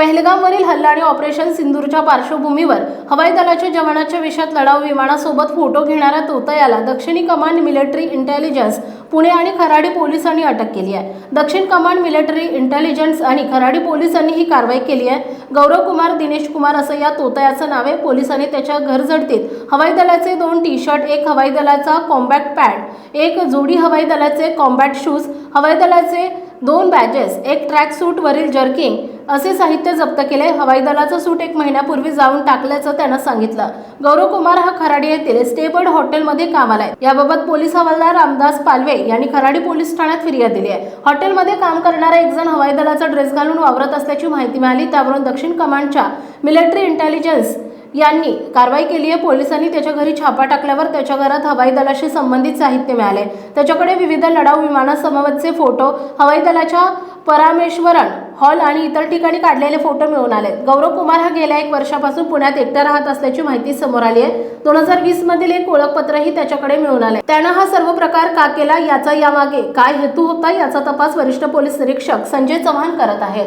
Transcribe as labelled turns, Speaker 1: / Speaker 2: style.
Speaker 1: पहलगामवरील हल्ला आणि ऑपरेशन सिंदूरच्या पार्श्वभूमीवर हवाई दलाच्या जवानाच्या वेशात लढाऊ विमानासोबत फोटो घेणाऱ्या तोतयाला दक्षिणी कमांड मिलिटरी इंटेलिजन्स पुणे आणि खराडी पोलिसांनी अटक केली आहे. दक्षिण कमांड मिलिटरी इंटेलिजन्स आणि खराडी पोलिसांनी ही कारवाई केली आहे. गौरव कुमार दिनेश कुमार असं या तोतयाचं नाव आहे. पोलिसांनी त्याच्या घरझडतीत हवाई दलाचे दोन टी शर्ट एक हवाई दलाचा कॉम्बॅट पॅड एक जोडी हवाई दलाचे कॉम्बॅट शूज हवाई दलाचे दोन बॅजेस एक ट्रॅक सूट वरील जर्किंग असे साहित्य जप्त केले. हवाई दलाचं सूट एक महिन्यापूर्वी जाऊन टाकल्याचं त्यानं सांगितलं. गौरव कुमार हा खराडी येथील स्टेबर्ड हॉटेलमध्ये कामाला आहे. याबाबत पोलीस हवालदार रामदास पालवे यांनी खराडी पोलीस ठाण्यात फिर्याद दिली आहे. हॉटेलमध्ये काम करणारा एक जण हवाई दलाचा ड्रेस घालून वावरत असल्याची माहिती मिळाली. त्यावरून दक्षिण कमांडच्या मिलिटरी इंटेलिजन्स यांनी कारवाई केली आहे. पोलिसांनी त्याच्या घरी छापा टाकल्यावर त्याच्या घरात हवाई दलाशी संबंधित साहित्य मिळाले. त्याच्याकडे विविध लढाऊ विमानासमवेतचे फोटो हवाई दलाच्या परामेश्वरन हॉल आणि इतर ठिकाणी काढलेले फोटो मिळून आले गौरव कुमार हा गेल्या एक वर्षापासून पुण्यात एकटा राहत असल्याची माहिती समोर आली आहे. दोन हजार वीस मधील एक ओळखपत्रही त्याच्याकडे मिळून आले त्यानं हा सर्व प्रकार का केला याचा यामागे काय हेतू होता याचा तपास वरिष्ठ पोलीस निरीक्षक संजय चव्हाण करत आहेत.